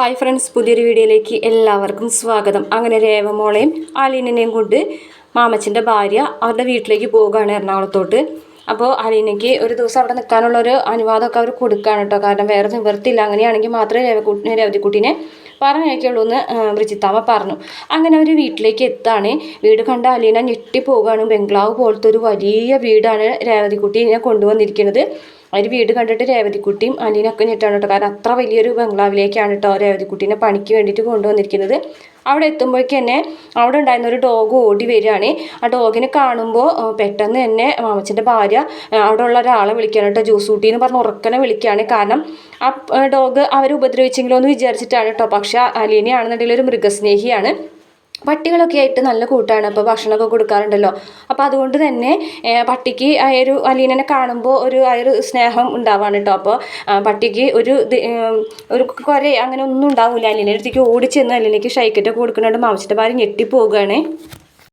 Hi friends പുതിയൊരു വീഡിയോയിലേക്ക് എല്ലാവർക്കും സ്വാഗതം. അങ്ങനെ രേവമോളെയും അലീനനെയും കൊണ്ട് മാമച്ചന്റെ ഭാര്യ അവരുടെ വീട്ടിലേക്ക് പോവുകയാണ് എറണാകുളത്തോട്ട്. അപ്പോൾ അലീനയ്ക്ക് ഒരു ദിവസം അവിടെ നിൽക്കാനുള്ള ഒരു അനുവാദമൊക്കെ അവർ കൊടുക്കുകയാണ് കേട്ടോ. കാരണം വേറെ നിവൃത്തിയില്ല. അങ്ങനെയാണെങ്കിൽ മാത്രമേ രേവക്കുട്ടി രേവതിക്കുട്ടീനെ പറഞ്ഞേക്കുള്ളൂ എന്ന് ബ്രിജിത്താമ്മ പറഞ്ഞു. അങ്ങനെ അവർ വീട്ടിലേക്ക് എത്താണ്. വീട് കണ്ട അലീന ഞെട്ടി പോവുകയാണ് ബംഗ്ലാവ് പോലത്തെ ഒരു വലിയ വീടാണ് രേവതിക്കുട്ടീനെ കൊണ്ടുവന്നിരിക്കുന്നത്. അവർ വീട് കണ്ടിട്ട് രേവതിക്കുട്ടിയും അനിയനൊക്കെ ഞെട്ടാണ് കേട്ടോ. കാരണം അത്ര വലിയൊരു ബംഗ്ലാവിലേക്കാണ് കേട്ടോ രേവതിക്കുട്ടീനെ പണിക്ക് വേണ്ടിയിട്ട് കൊണ്ടുവന്നിരിക്കുന്നത്. അവിടെ എത്തുമ്പോഴേക്ക് തന്നെ അവിടെ ഉണ്ടായിരുന്ന ഒരു ഡോഗ് ഓടി വരികയാണ്. ആ ഡോഗിനെ കാണുമ്പോൾ പെട്ടെന്ന് തന്നെ മാമച്ചന്റെ ഭാര്യ അവിടെ ഉള്ള ഒരാളെ വിളിക്കുകയാണ് കേട്ടോ. ജ്യൂസൂട്ടി എന്ന് പറഞ്ഞ് ഉറക്കനെ വിളിക്കുകയാണ്. കാരണം ആ ഡോഗ് അവരെ ഉപദ്രവിച്ചെങ്കിലോ എന്ന് വിചാരിച്ചിട്ടാണ് കേട്ടോ. പക്ഷേ അലീനയാണെന്നുണ്ടെങ്കിൽ ഒരു മൃഗസ്നേഹിയാണ്. പട്ടികളൊക്കെ ആയിട്ട് നല്ല കൂട്ടാണ്. അപ്പോൾ ഭക്ഷണമൊക്കെ കൊടുക്കാറുണ്ടല്ലോ. അപ്പോൾ അതുകൊണ്ട് തന്നെ പട്ടിക്ക് ആ ഒരു അലീനനെ കാണുമ്പോൾ ഒരു ആ ഒരു സ്നേഹം ഉണ്ടാവാണ് കേട്ടോ അപ്പോൾ പട്ടിക്ക് ഒരു ഒരു കുറെ അങ്ങനെ ഒന്നും ഉണ്ടാവില്ല അലീനടുത്തേക്ക് ഓടിച്ചെന്ന് അലീനയ്ക്ക് ഷൈക്കറ്റൊക്കെ കൊടുക്കുന്നുണ്ട് മാമച്ചിന്റെ ഭാര്യ ഞെട്ടിപ്പോവുകയാണ്.